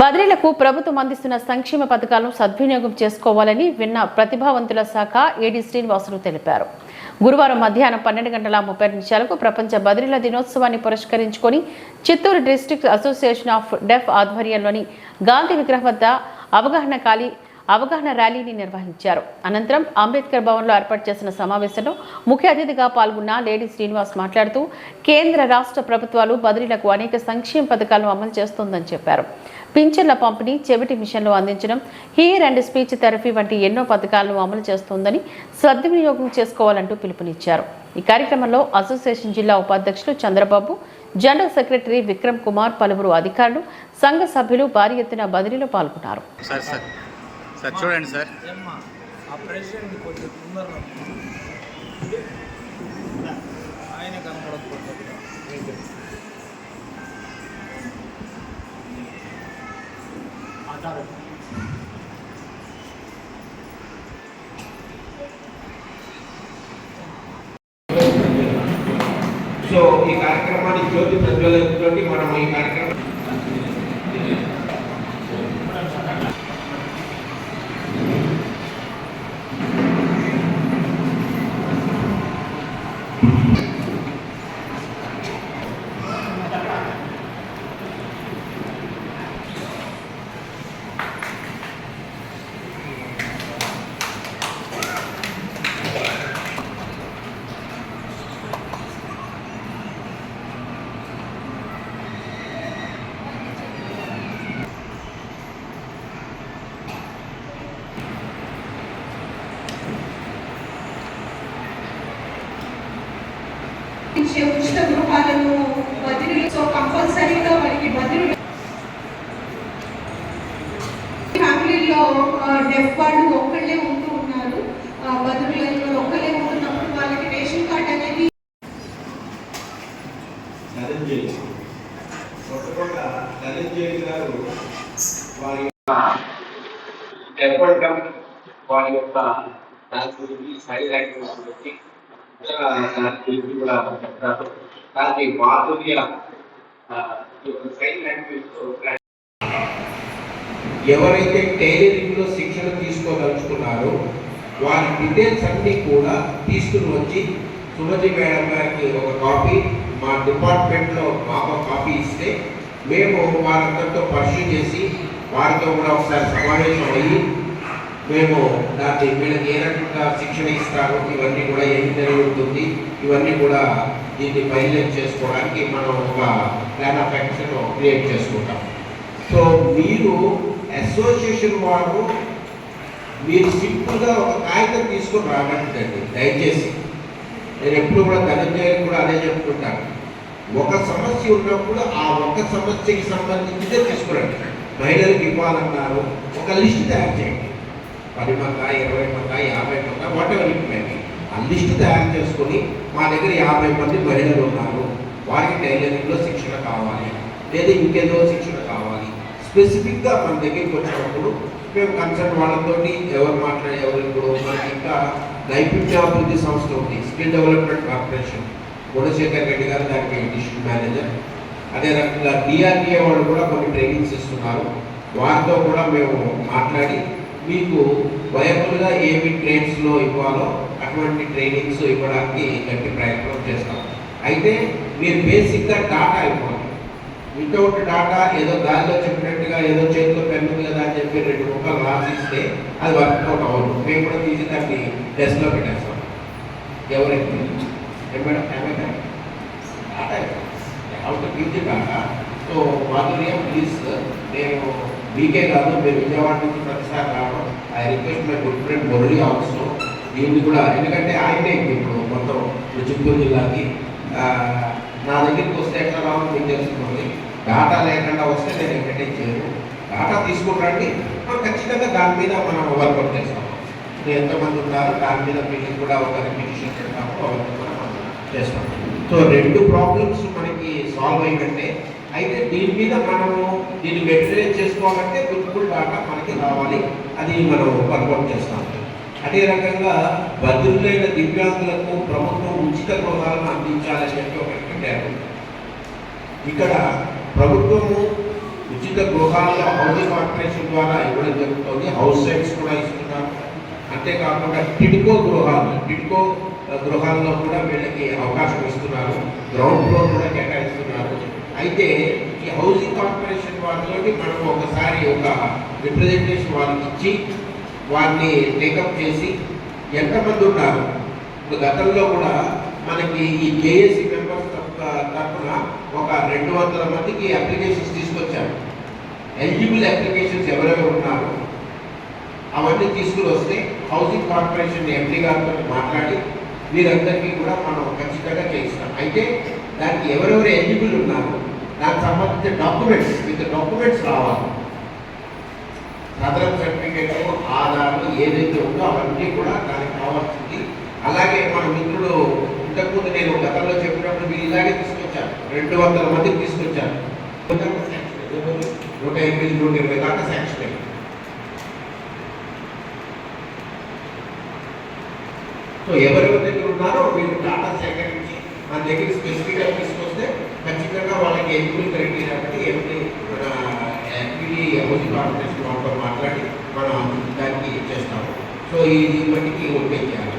బదిలీలకు ప్రభుత్వం అందిస్తున్న సంక్షేమ పథకాలను సద్వినియోగం చేసుకోవాలని విన్న ప్రతిభావంతుల శాఖ ఏడీ శ్రీనివాసులు తెలిపారు. గురువారం మధ్యాహ్నం పన్నెండు గంటల ముప్పై నిమిషాలకు ప్రపంచ బదిలీల దినోత్సవాన్ని పురస్కరించుకొని Chittoor district association of deaf ఆధ్వర్యంలోని గాంధీ విగ్రహం వద్ద అవగాహన ఖాళీ అవగాహన ర్యాలీని నిర్వహించారు. అనంతరం అంబేద్కర్ భవన్లో ఏర్పాటు చేసిన సమావేశంలో ముఖ్య అతిథిగా పాల్గొన్న లేడీ శ్రీనివాస్ మాట్లాడుతూ కేంద్ర రాష్ట్ర ప్రభుత్వాలు బదిలీలకు అనేక సంక్షేమ పథకాలను అమలు చేస్తోందని చెప్పారు. పింఛన్ల పంపిణీ చెవిటి మిషన్లు అందించడం హియర్ అండ్ స్పీచ్ థెరపీ వంటి ఎన్నో పథకాలను అమలు చేస్తోందని సద్వినియోగం చేసుకోవాలంటూ పిలుపునిచ్చారు. ఈ కార్యక్రమంలో అసోసియేషన్ జిల్లా ఉపాధ్యక్షులు చంద్రబాబు జనరల్ సెక్రటరీ విక్రమ్ కుమార్ పలువురు అధికారులు సంఘ సభ్యులు భారీ ఎత్తున బదిలీలో పాల్గొన్నారు. సార్ సార్ సార్ చూడండి సార్ ఏమ్మా ఆ ప్రెసిడెంట్ కొంచెం తొందరగా ఆయన కనపడకపోతే సో ఈ కార్యక్రమాన్ని జ్యోతి ప్రజ్వలంతో మనం ఈ కార్యక్రమం ఇచ్చే ఉచిత గృహాలను బదిలీ సో కంపల్సరీగా మనకి బదిలీ ఫ్యామిలీలో డెఫ్ వాళ్ళు ఒక్కళ్ళే ఉంటూ ఉన్నారు. ఆ, బదిలీలలో ఒక్కళ్ళే ఉంటున్నప్పుడు వాళ్ళకి రేషన్ కార్డ్ అనేది వారి యొక్క దాని గురించి సైజ్ యాక్టివిటీస్ గురించి గురించి కూడా చెప్తారు మాధుర్య ఎవరైతే టైలరింగ్లో శిక్షణ తీసుకోదలుచుకున్నారో వారి డీటెయిల్స్ అన్ని కూడా తీసుకుని వచ్చి సుమతి మేడం గారికి ఒక కాపీ మా డిపార్ట్మెంట్లో మాకు కాపీ ఇస్తే మేము వారందరితో పర్సూ చేసి వారితో కూడా ఒకసారి సమావేశం అయ్యి మేము దాన్ని వీళ్ళకి ఏ రకంగా శిక్షణ ఇస్తారు ఇవన్నీ కూడా ఏం జరుగుతుంది ఇవన్నీ కూడా దీన్ని బయలుదేరి చేసుకోవడానికి మనం ఒక ప్లాన్ ఆఫ్ యాక్షన్ క్రియేట్ చేసుకుంటాం. సో మీరు అసోసియేషన్ వారు మీరు సింపుల్గా ఒక కాగితం తీసుకొని రామంటుందండి దయచేసి. నేను ఎప్పుడు కూడా ధనంజయని కూడా అదే చెప్తుంటాను ఒక సమస్య ఉన్నప్పుడు ఆ ఒక సమస్యకి సంబంధించిదే తీసుకురండి. మహిళలకు ఇవ్వాలన్నారు ఒక లిస్ట్ తయారు చేయండి. పది మంద ఇరవై మంద యాభై మంద వాట్ ఎవర్ ఇట్ మేబీ ఆ లిస్ట్ తయారు చేసుకొని మా దగ్గర యాభై మంది మహిళలు ఉన్నారు. వారికి టైలరింగ్లో శిక్షణ కావాలి. లేదా ఇంకేదో శిక్షణ కావాలి. స్పెసిఫిక్గా మన దగ్గరికి వచ్చినప్పుడు మేము కన్సర్న్ వాళ్ళతో ఎవరు మాట్లాడే ఎవరు ఇప్పుడు మనకి ఇంకా నైపుణ్యాభివృద్ధి సంస్థ ఉంది skill development corporation. Gunasekhar Reddy garu దానికి డిస్ట్రిక్ట్ మేనేజర్. అదే రకంగా డిఆర్డిఏ వాళ్ళు కూడా కొన్ని ట్రైనింగ్స్ ఇస్తున్నారు. వారితో కూడా మేము మాట్లాడి మీకు వయబుల్గా ఏమి ట్రేడ్స్లో ఇవ్వాలో అటువంటి ట్రైనింగ్స్ ఇవ్వడానికి గట్టి ప్రయత్నం చేస్తాం. అయితే మీరు బేసిక్గా డాటా ఇవ్వాలి. వితౌట్ డాటా ఏదో దారిలో చెప్పినట్టుగా ఏదో చేతిలో పెన్ను కదా అని చెప్పి రెండు ముక్కలు రాసిస్తే అది వర్కౌట్ అవ్వదు. మేము కూడా తీసి దాన్ని డెస్క్లో పెట్టేస్తాం. ఎవరైతే? మేడం? ఏమైనా data out give data so మాధుర్యం ప్లీజ్ నేను మీకే కాదు మీరు విజయవాడ నుంచి ప్రతిసారి రావడం I request my good friend Murali also దీన్ని కూడా ఎందుకంటే ఆయనే ఇప్పుడు మొత్తం చిత్తూరు జిల్లాకి నా దగ్గరికి వస్తే ఎట్లా రావాలో మీకు తెలుసుకోండి. డాటా లేకుండా వస్తే నేను ఎంటర్టైన్ చేయను డాటా తీసుకుంటాండి మనం ఖచ్చితంగా దాని మీద మనం వర్కౌట్ చేస్తాం. ఎంతమంది ఉన్నారు దాని మీద మీకు కూడా ఒక రిపిటేషన్ పెడతాము అవన్నీ కూడా మనం చేస్తాం. సో రెండు ప్రాబ్లమ్స్ మనకి సాల్వ్ అయ్యంటే అయితే దీని మీద మనము దీన్ని మెటీరియల్ చేసుకోవాలంటే గుర్తుకుల్ డాటా మనకి రావాలి. అది మనం వర్కౌట్ చేస్తాం. అదే రకంగా బదులైన దివ్యాంగులకు ప్రభుత్వం ఉచిత గృహాలను అందించాలని చెప్పి ఒకటి పెట్టారు ఇక్కడ ప్రభుత్వము ఉచిత గృహాలను హౌసింగ్ కార్పొరేషన్ ద్వారా ఇవ్వడం జరుగుతుంది. హౌస్ సైట్స్ కూడా ఇస్తున్నారు అంతేకాకుండా టిడ్కో గృహాలు టిడ్కో గృహాల్లో కూడా వీళ్ళకి అవకాశం ఇస్తున్నారు. గ్రౌండ్ ఫ్లోర్ కూడా అయితే ఈ హౌసింగ్ కార్పొరేషన్ వాళ్ళతోటి మనం ఒకసారి ఒక రిప్రజెంటేషన్ వాళ్ళకి ఇచ్చి వారిని టేకప్ చేసి ఎంతమంది ఉన్నారు? ఇప్పుడు గతంలో కూడా మనకి ఈ జేఏసీ మెంబర్స్ తరఫున ఒక రెండు వందల మందికి అప్లికేషన్స్ తీసుకొచ్చారు. ఎలిజిబుల్ అప్లికేషన్స్ ఎవరెవరు ఉన్నారు? అవన్నీ తీసుకుని వస్తే హౌసింగ్ కార్పొరేషన్ ఎంపీ గారితో మాట్లాడి వీరందరికీ కూడా మనం ఖచ్చితంగా చేయిస్తాం. అయితే దానికి ఎవరెవరు ఎలిజిబుల్ ఉన్నారు? దానికి సంబంధించిన డాక్యుమెంట్స్ విత్ డాక్యుమెంట్స్ రావాలి. సదరం సర్టిఫికేట్ ఆధార్ ఏదైతే ఉందో అవన్నీ కూడా దానికి కావాల్సింది. అలాగే మన మిత్రుడు ఇంతకుముందు నేను గతంలో చెప్పినప్పుడు మీరు ఇలాగే తీసుకొచ్చాను రెండు వందల మందికి తీసుకొచ్చాను నూట ఎనిమిది నూట ఇరవై దాకా శాంక్షన్ అయ్యింది సో ఎవరెవరి దగ్గర ఉన్నారో వీళ్ళు డాటా సేకరించి మన దగ్గర స్పెసిఫిక్ వాళ్ళకి ఎలిజిబుల్ క్రైటీరియా కాబట్టి ఎంపీ మన ఎంపీ హౌసింగ్ కార్పొరేషన్ వాళ్ళతో మాట్లాడి మనం దానికి చేస్తాము. సో ఇది మట్టికి ఓకే చేయాలి